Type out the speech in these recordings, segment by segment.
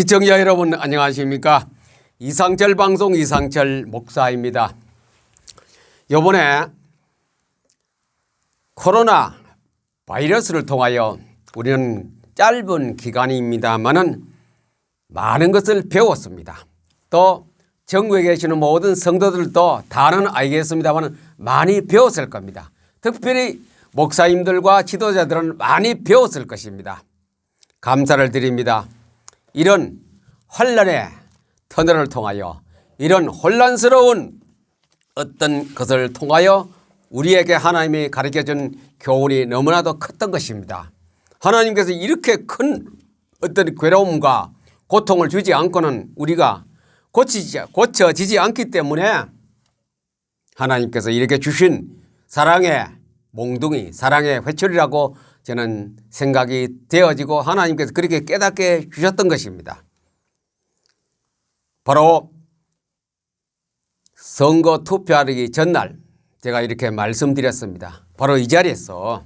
시청자 여러분 안녕하십니까? 이상철 방송 이상철 목사입니다. 요번에 코로나 바이러스를 통하여 우리는 짧은 기간입니다만은 많은 것을 배웠습니다. 또 전국에 계시는 모든 성도들도 다는 알겠습니다만 많이 배웠을 겁니다. 특별히 목사님들과 지도자들은 많이 배웠을 것입니다. 감사를 드립니다. 이런 환란의 터널을 통하여 이런 혼란스러운 어떤 것을 통하여 우리에게 하나님이 가르쳐 준 교훈이 너무나도 컸던 것입니다. 하나님께서 이렇게 큰 어떤 괴로움과 고통을 주지 않고는 우리가 고치지, 고쳐지지 않기 때문에 하나님께서 이렇게 주신 사랑의 몽둥이, 사랑의 회초리라고 저는 생각이 되어지고 하나님께서 그렇게 깨닫게 주셨던 것입니다. 바로 선거 투표하기 전날 제가 이렇게 말씀드렸습니다. 바로 이 자리에서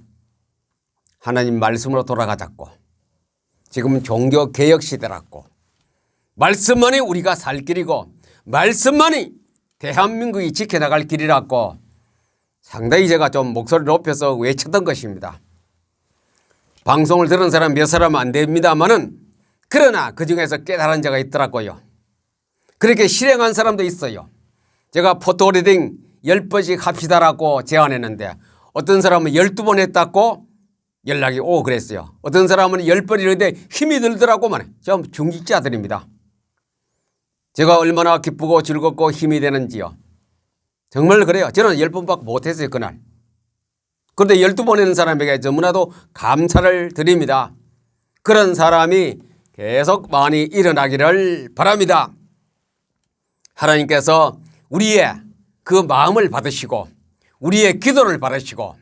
하나님 말씀으로 돌아가자고 지금은 종교 개혁 시대라고 말씀만이 우리가 살 길이고 말씀만이 대한민국이 지켜나갈 길이라고 상당히 제가 좀 목소리를 높여서 외쳤던 것입니다. 방송을 들은 사람 몇 사람 안 됩니다만은 그러나 그 중에서 깨달은 자가 있더라고요. 그렇게 실행한 사람도 있어요. 제가 포토리딩 10번씩 합시다라고 제안했는데 어떤 사람은 12번 했다고 연락이 오고 그랬어요. 어떤 사람은 10번 이런데 힘이 들더라고만. 좀 중직자들입니다. 제가 얼마나 기쁘고 즐겁고 힘이 되는지요. 정말 그래요. 저는 10번밖에 못했어요, 그날. 그런데 12번 하는 사람에게 너무나도 감사를 드립니다. 그런 사람이 계속 많이 일어나기를 바랍니다. 하나님께서 우리의 그 마음을 받으시고 우리의 기도를 받으시고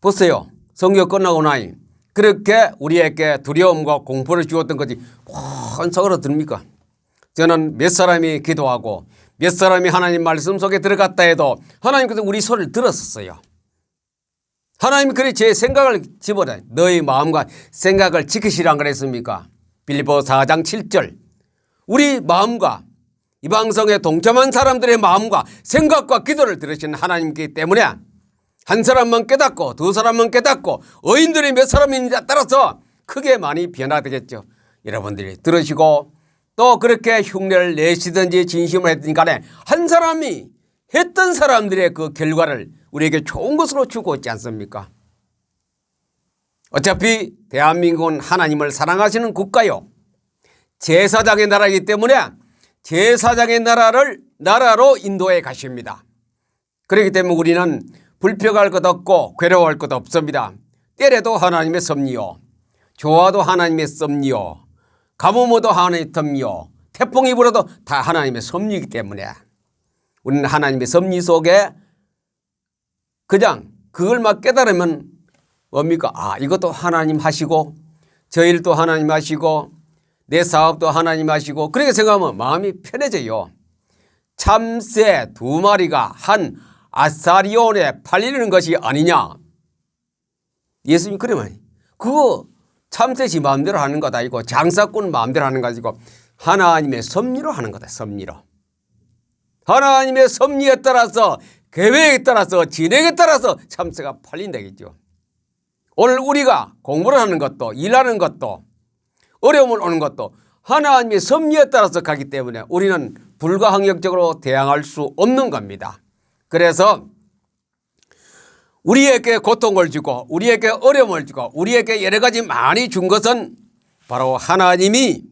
보세요. 성경 끝나고 나니 그렇게 우리에게 두려움과 공포를 주었던 것이 큰 사고로 듭니까? 저는 몇 사람이 기도하고 몇 사람이 하나님 말씀 속에 들어갔다 해도 하나님께서 우리 소리를 들었었어요. 하나님이 그래 제 생각을 집어라. 너희 마음과 생각을 지키시란 그랬습니까? 빌리보 4장 7절. 우리 마음과 이 방송에 동참한 사람들의 마음과 생각과 기도를 들으신 하나님이기 때문에 한 사람만 깨닫고 두 사람만 깨닫고 어인들이 몇 사람인지에 따라서 크게 많이 변화되겠죠. 여러분들이 들으시고 또 그렇게 흉내를 내시든지 진심을 했든 간에 한 사람이 했던 사람들의 그 결과를 우리에게 좋은 것으로 주고 있지 않습니까? 어차피 대한민국은 하나님을 사랑하시는 국가요. 제사장의 나라이기 때문에 제사장의 나라를 나라로 인도해 가십니다. 그렇기 때문에 우리는 불평할 것 없고 괴로워할 것 없습니다. 때려도 하나님의 섭리요. 좋아도 하나님의 섭리요. 가뭄어도 하나님의 섭리요. 태풍이 불어도 다 하나님의 섭리이기 때문에 우리는 하나님의 섭리 속에 그냥 그걸 막 깨달으면 뭡니까? 아, 이것도 하나님 하시고 저 일도 하나님 하시고 내 사업도 하나님 하시고 그렇게 생각하면 마음이 편해져요. 참새 두 마리가 한 아사리온에 팔리는 것이 아니냐. 예수님 말이 그거 참새 지 마음대로 하는 것 아니고 장사꾼 마음대로 하는 것이고 하나님의 섭리로 하는 거다. 섭리로. 하나님의 섭리에 따라서 계획에 따라서 진행에 따라서 참새가 팔린다겠죠. 오늘 우리가 공부를 하는 것도 일하는 것도 어려움을 오는 것도 하나님의 섭리에 따라서 가기 때문에 우리는 불가항력적으로 대항할 수 없는 겁니다. 그래서 우리에게 고통을 주고 우리에게 어려움을 주고 우리에게 여러 가지 많이 준 것은 바로 하나님이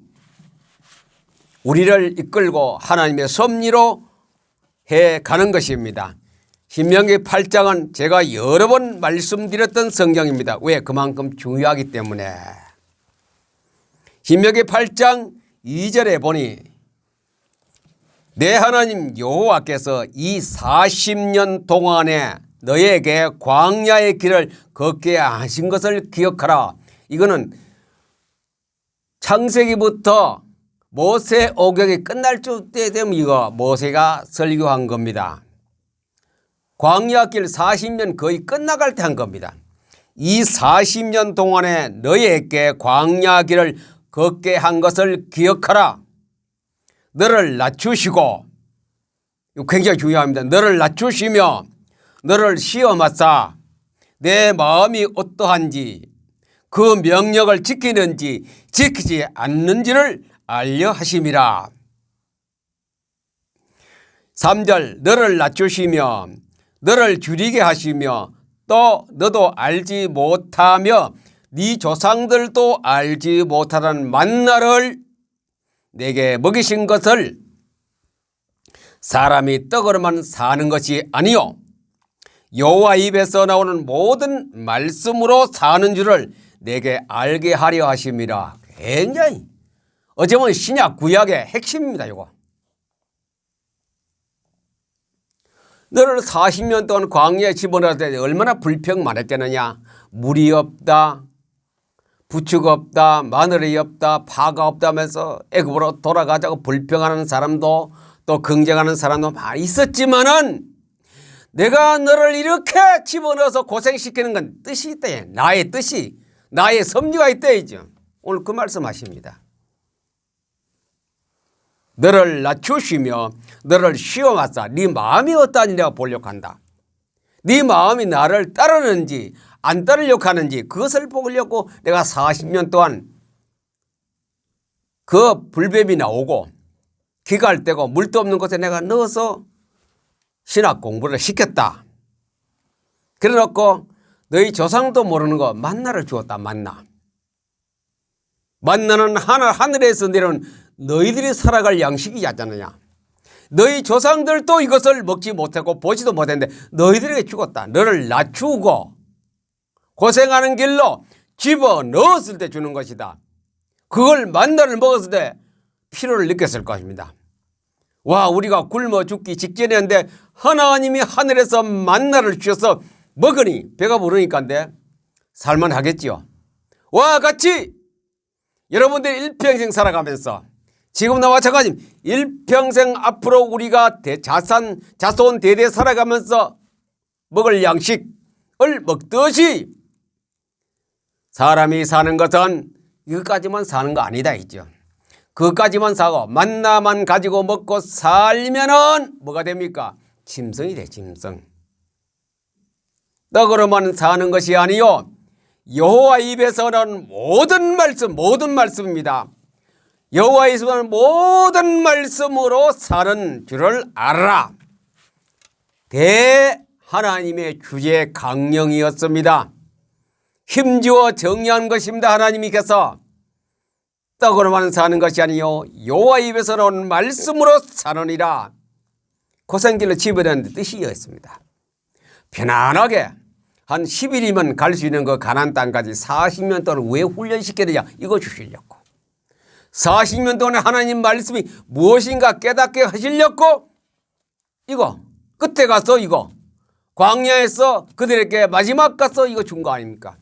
우리를 이끌고 하나님의 섭리로 해 가는 것입니다. 신명기 8장은 제가 여러 번 말씀드렸던 성경입니다. 왜? 그만큼 중요하기 때문에. 신명기 8장 2절에 보니 내 하나님 여호와께서 이 40년 동안에 너에게 광야의 길을 걷게 하신 것을 기억하라. 이거는 창세기부터 모세 오경이 끝날 때 되면 이거 모세가 설교한 겁니다. 광야길 40년 거의 끝나갈 때 한 겁니다. 이 40년 동안에 너희에게 광야길을 걷게 한 것을 기억하라. 너를 낮추시고 굉장히 중요합니다. 너를 낮추시며 너를 시험하사 내 마음이 어떠한지 그 명령을 지키는지 지키지 않는지를 알려 하심이라. 3절 너를 낮추시며 너를 줄이게 하시며 또 너도 알지 못하며 네 조상들도 알지 못하는 만나를 내게 먹이신 것을 사람이 떡으로만 사는 것이 아니요. 여호와 입에서 나오는 모든 말씀으로 사는 줄을 내게 알게 하려 하심이라. 굉장히 어쩌면 신약 구약의 핵심입니다 이거 너를 40년 동안 광야에 집어넣을 때 얼마나 불평 많았겠느냐 물이 없다 부추가 없다 마늘이 없다 파가 없다면서 애굽으로 돌아가자고 불평하는 사람도 또 긍정하는 사람도 많이 있었지만은 내가 너를 이렇게 집어넣어서 고생시키는 건 뜻이 있다. 나의 뜻이 나의 섭리가 있다 이죠. 오늘 그 말씀 하십니다. 너를 낮추시며 너를 시험하사 네 마음이 어떠하니 내가 보려고 한다. 네 마음이 나를 따르는지 안 따르려고 하는지 그것을 보려고 내가 40년 동안 그 불뱀이 나오고 기갈 때고 물도 없는 곳에 내가 넣어서 신학 공부를 시켰다. 그래 놓고 너희 조상도 모르는 거 만나를 주었다 만나. 만나는 하늘, 하늘에서 내려온 너희들이 살아갈 양식이잖느냐. 너희 조상들도 이것을 먹지 못했고 보지도 못했는데 너희들에게 죽었다. 너를 낮추고 고생하는 길로 집어 넣었을 때 주는 것이다. 그걸 만나를 먹었을 때 피로를 느꼈을 것입니다. 와 우리가 굶어 죽기 직전이었는데 하나님이 하늘에서 만나를 주셔서 먹으니 배가 부르니까인데 살만하겠지요. 와 같이 여러분들 일평생 살아가면서 지금 나와 마찬가지 일평생 앞으로 우리가 대- 자산 자손 대대 살아가면서 먹을 양식을 먹듯이 사람이 사는 것은 이것까지만 사는 거 아니다 있죠. 그까지만 사고 만나만 가지고 먹고 살면은 뭐가 됩니까? 짐승이 돼 짐승. 떡으로만 사는 것이 아니요 여호와 입에서 나는 모든 말씀 모든 말씀입니다. 여호와 입에서 나는 모든 말씀으로 사는 줄을 알아라. 대 하나님의 주제 강령이었습니다. 힘주어 정리한 것입니다. 하나님께서 떡으로만 사는 것이 아니요 여호와 입에서 나온 말씀으로 사느니라 고생길로 집어넣는 뜻이었습니다. 편안하게 한 10일이면 갈 수 있는 그 가난 땅까지 40년 동안 왜 훈련시켜야 되냐 이거 주시려고 40년 동안에 하나님 말씀이 무엇인가 깨닫게 하시려고 이거 끝에 가서 이거 광야에서 그들에게 마지막 가서 이거 준 거 아닙니까?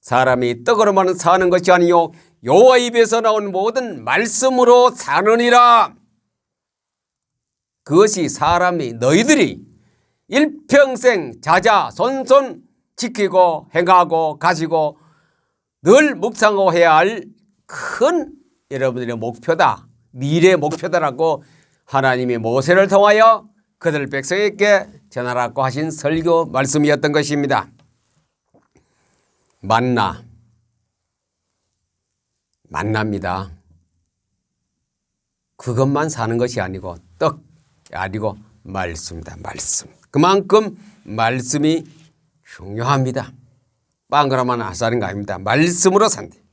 사람이 떡으로만 사는 것이 아니요 여호와 입에서 나온 모든 말씀으로 사느니라. 그것이 사람이 너희들이 일평생 자자 손손 지키고 행하고 가지고 늘 묵상하고 해야 할 큰 여러분들의 목표다. 미래 목표다라고 하나님이 모세를 통하여 그들 백성에게 전하라고 하신 설교 말씀이었던 것입니다. 만나 만납니다. 그것만 사는 것이 아니고 떡 아니고 말씀이다. 말씀. 그만큼 말씀이 중요합니다. 빵 그라만 안 사는 거 아닙니다. 말씀으로 산대.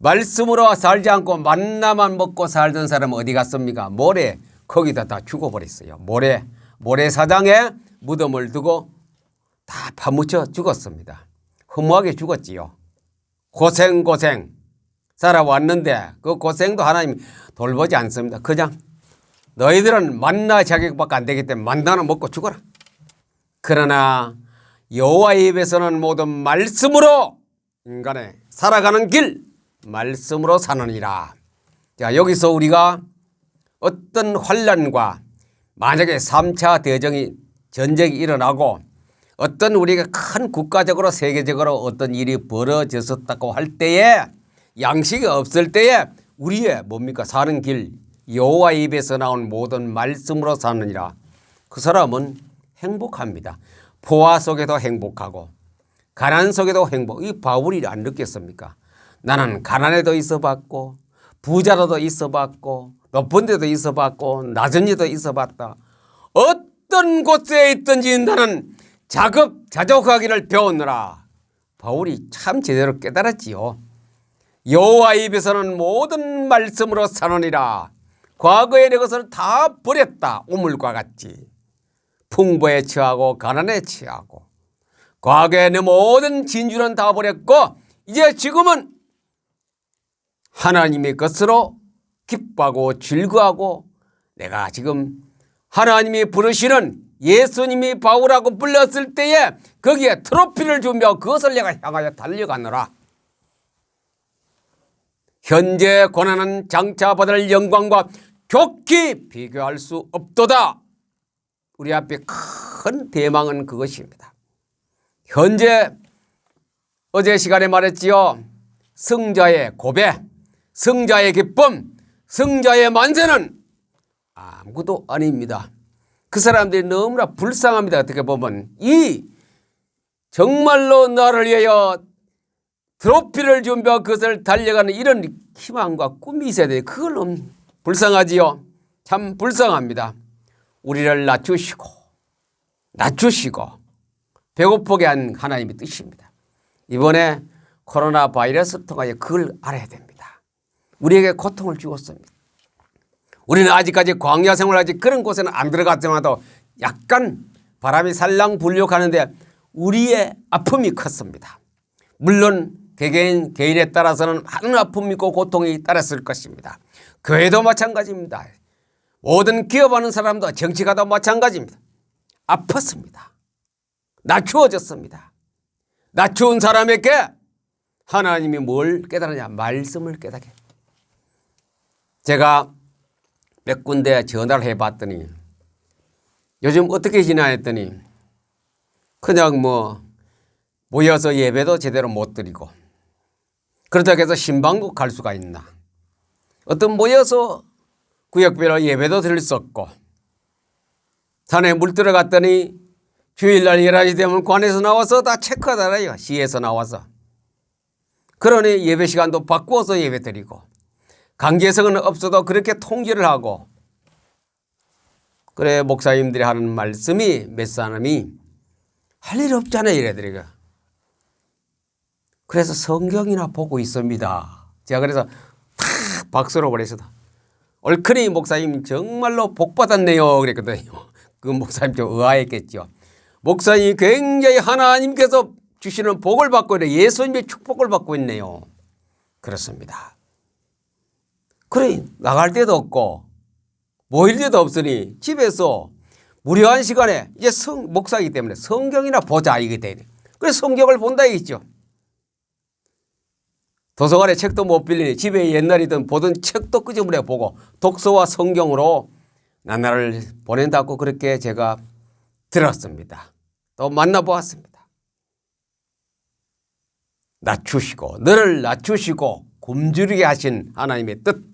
말씀으로 살지 않고 만나만 먹고 살던 사람은 어디 갔습니까? 모래 거기다 다 죽어버렸어요. 모래 모래사장에 무덤을 두고 다 파묻혀 죽었습니다. 허무하게 죽었지요. 고생 고생 살아왔는데 그 고생도 하나님 돌보지 않습니다. 그냥 너희들은 만나 자격밖에 안 되기 때문에 만나는 먹고 죽어라. 그러나 여호와 입에서는 모든 말씀으로 인간의 살아가는 길 말씀으로 사느니라. 자 여기서 우리가 어떤 환란과 만약에 3차 대전이 전쟁이 일어나고 어떤 우리가 큰 국가적으로 세계적으로 어떤 일이 벌어졌었다고 할 때에 양식이 없을 때에 우리의 뭡니까 사는 길 여호와 입에서 나온 모든 말씀으로 사느니라 그 사람은 행복합니다. 포화 속에도 행복하고 가난 속에도 행복. 이 바울이 안 느꼈습니까? 나는 가난에도 있어 봤고 부자로도 있어 봤고 높은 데도 있어 봤고 낮은 데도 있어 봤다. 어떤 곳에 있든지 나는 자급자족하기를 배웠느라. 바울이 참 제대로 깨달았지요. 여호와 입에서는 모든 말씀으로 사느니라. 과거의 내 것을 다 버렸다. 우물과 같이. 풍부에 취하고 가난에 취하고 과거의 내 모든 진주는 다 버렸고 이제 지금은 하나님의 것으로 기뻐하고 즐거하고 내가 지금 하나님이 부르시는 예수님이 바울하고 불렀을 때에 거기에 트로피를 주며 그것을 내가 향하여 달려가노라. 현재 고난은 장차 받을 영광과 좋게 비교할 수 없도다. 우리 앞에 큰 대망은 그것입니다. 현재 어제 시간에 말했지요. 승자의 고백, 승자의 기쁨, 승자의 만세는 아무것도 아닙니다. 그 사람들이 너무나 불쌍합니다. 어떻게 보면 이 정말로 나를 위하여 트로피를 준비하고 그것을 달려가는 이런 희망과 꿈이 있어야 돼요. 너무 불쌍하지요. 참 불쌍합니다. 우리를 낮추시고 낮추시고 배고프게 한 하나님의 뜻입니다. 이번에 코로나 바이러스를 통하여 그걸 알아야 됩니다. 우리에게 고통을 주었습니다. 우리는 아직까지 광야 생활하지 그런 곳에는 안 들어갔지만도 약간 바람이 살랑 불려가는데 우리의 아픔이 컸습니다. 물론 개개인 개인에 따라서는 많은 아픔이 있고 고통이 따랐을 것입니다. 교회도 마찬가지입니다. 모든 기업하는 사람도 정치가도 마찬가지입니다. 아팠습니다. 낮추어졌습니다. 낮추은 사람에게 하나님이 뭘 깨달으냐? 말씀을 깨닫게. 제가 몇 군데 전화를 해봤더니 요즘 어떻게 지나 했더니 그냥 뭐 모여서 예배도 제대로 못 드리고 그렇다고 해서 신방도 갈 수가 있나. 어떤 모여서 구역별로 예배도 드릴 수 없고 산에 물 들어갔더니 주일날 11시 되면 관에서 나와서 다 체크하더라요. 시에서 나와서. 그러니 예배 시간도 바꾸어서 예배 드리고 강제성은 없어도 그렇게 통제를 하고 그래 목사님들이 하는 말씀이 몇 사람이 할 일 없잖아요 이래들이가 그래서 성경이나 보고 있습니다. 제가 그래서 탁 박수로 보내서다. 얼큰이 목사님 정말로 복 받았네요 그랬거든요. 그 목사님 좀 의아했겠죠. 목사님이 굉장히 하나님께서 주시는 복을 받고 있네. 예수님의 축복을 받고 있네요. 그렇습니다 그래 나갈 데도 없고 모일 데도 없으니 집에서 무료한 시간에 이제 성 목사이기 때문에 성경이나 보자 이게 되네. 그래서 성경을 본다 이겠죠. 도서관에 책도 못 빌리니 집에 옛날이든 보던 책도 끄집어내 보고 독서와 성경으로 나날을 보낸다고 그렇게 제가 들었습니다. 또 만나보았습니다. 낮추시고 너를 낮추시고 굶주리게 하신 하나님의 뜻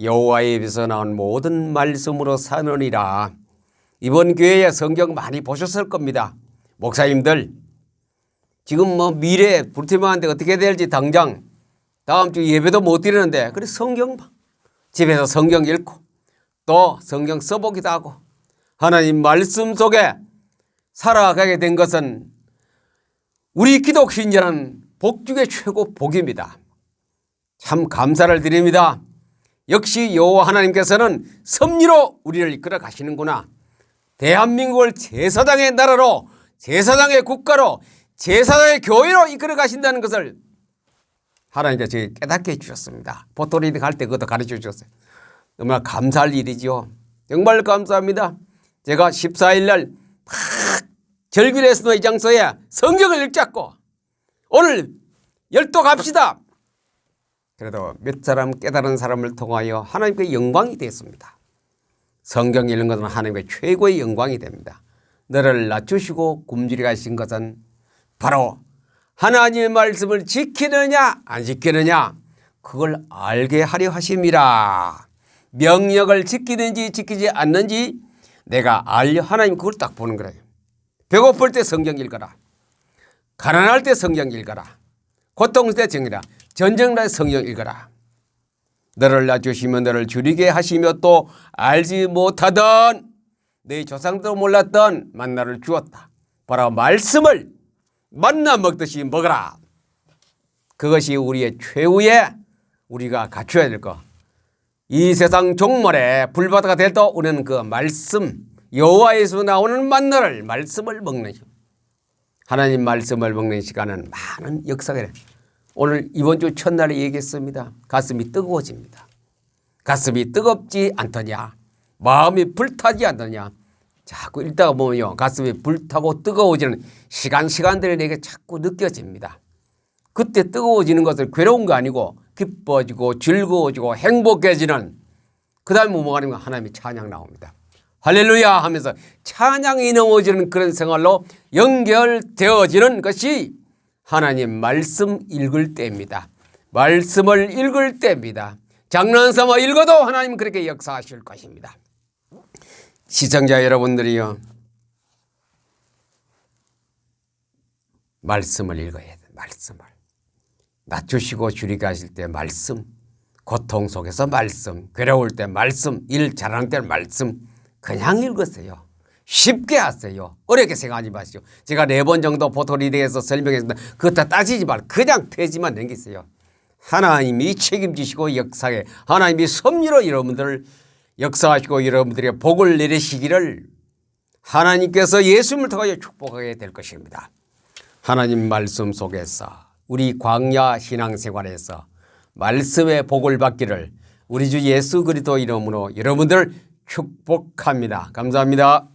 여호와의 입에서 나온 모든 말씀으로 사느니라. 이번 교회에 성경 많이 보셨을 겁니다. 목사님들 지금 뭐 미래 불투명한데 어떻게 될지 당장 다음 주 예배도 못 드리는데 그래 성경 봐. 집에서 성경 읽고 또 성경 써보기도 하고 하나님 말씀 속에 살아가게 된 것은 우리 기독 신자는 복 중에 최고 복입니다. 참 감사를 드립니다. 역시 여호와 하나님께서는 섭리로 우리를 이끌어 가시는구나. 대한민국을 제사장의 나라로 제사장의 국가로 제사장의 교회로 이끌어 가신다는 것을 하나님께서 저희 깨닫게 해주셨습니다. 보토리딩 할 때 그것도 가르쳐 주셨어요. 정말 감사할 일이죠. 정말 감사합니다. 제가 14일 날막 절규레스노 이 장소에 성경을 읽자고 오늘 열도 갑시다. 그래도 몇 사람 깨달은 사람을 통하여 하나님께 영광이 됐습니다. 성경 읽는 것은 하나님의 최고의 영광이 됩니다. 너를 낮추시고 굶주리 가신 것은 바로 하나님의 말씀을 지키느냐 안 지키느냐 그걸 알게 하려 하심이라. 명령을 지키든지 지키지 않는지 내가 알려 하나님 그걸 딱 보는 거예요. 배고플 때 성경 읽어라. 가난할 때 성경 읽어라. 고통 때 정이라. 전쟁 날 성경 읽어라. 너를 낳주시며 너를 줄이게 하시며 또 알지 못하던 내 조상도 몰랐던 만나를 주었다. 바로 말씀을 만나 먹듯이 먹어라. 그것이 우리의 최후의 우리가 갖춰야 될 것. 이 세상 종말에 불바다가 될때 우리는 그 말씀 여호와에서 나오는 만나를 말씀을 먹는 시 하나님 말씀을 먹는 시간은 많은 역사가 돼. 오늘 이번 주 첫날에 얘기했습니다. 가슴이 뜨거워집니다. 가슴이 뜨겁지 않더냐? 마음이 불타지 않더냐? 자꾸 읽다가 보면요. 가슴이 불타고 뜨거워지는 시간 시간들이 내게 자꾸 느껴집니다. 그때 뜨거워지는 것은 괴로운 거 아니고 기뻐지고 즐거워지고 행복해지는 그 다음에 뭐가 아니면 하나님의 찬양 나옵니다. 할렐루야 하면서 찬양이 넘어지는 그런 생활로 연결되어지는 것이 하나님 말씀 읽을 때입니다. 말씀을 읽을 때입니다. 장난삼아 읽어도 하나님 그렇게 역사하실 것입니다. 시청자 여러분들이요. 말씀을 읽어야 돼. 말씀을. 낮추시고 줄이게 하실 때 말씀, 고통 속에서 말씀, 괴로울 때 말씀, 일 잘하는 때 말씀 그냥 읽으세요. 쉽게 하세요. 어렵게 생각하지 마시오. 제가 네 번 정도 보토리 대해서 설명했습니다. 그거 다 따지지 말고 그냥 폐지만 남기세요. 하나님이 책임지시고 역사에 하나님이 섭리로 여러분들을 역사하시고 여러분들의 복을 내리시기를 하나님께서 예수님을 통하여 축복하게 될 것입니다. 하나님 말씀 속에서 우리 광야 신앙생활에서 말씀의 복을 받기를 우리 주 예수 그리스도 이름으로 여러분들 축복합니다. 감사합니다.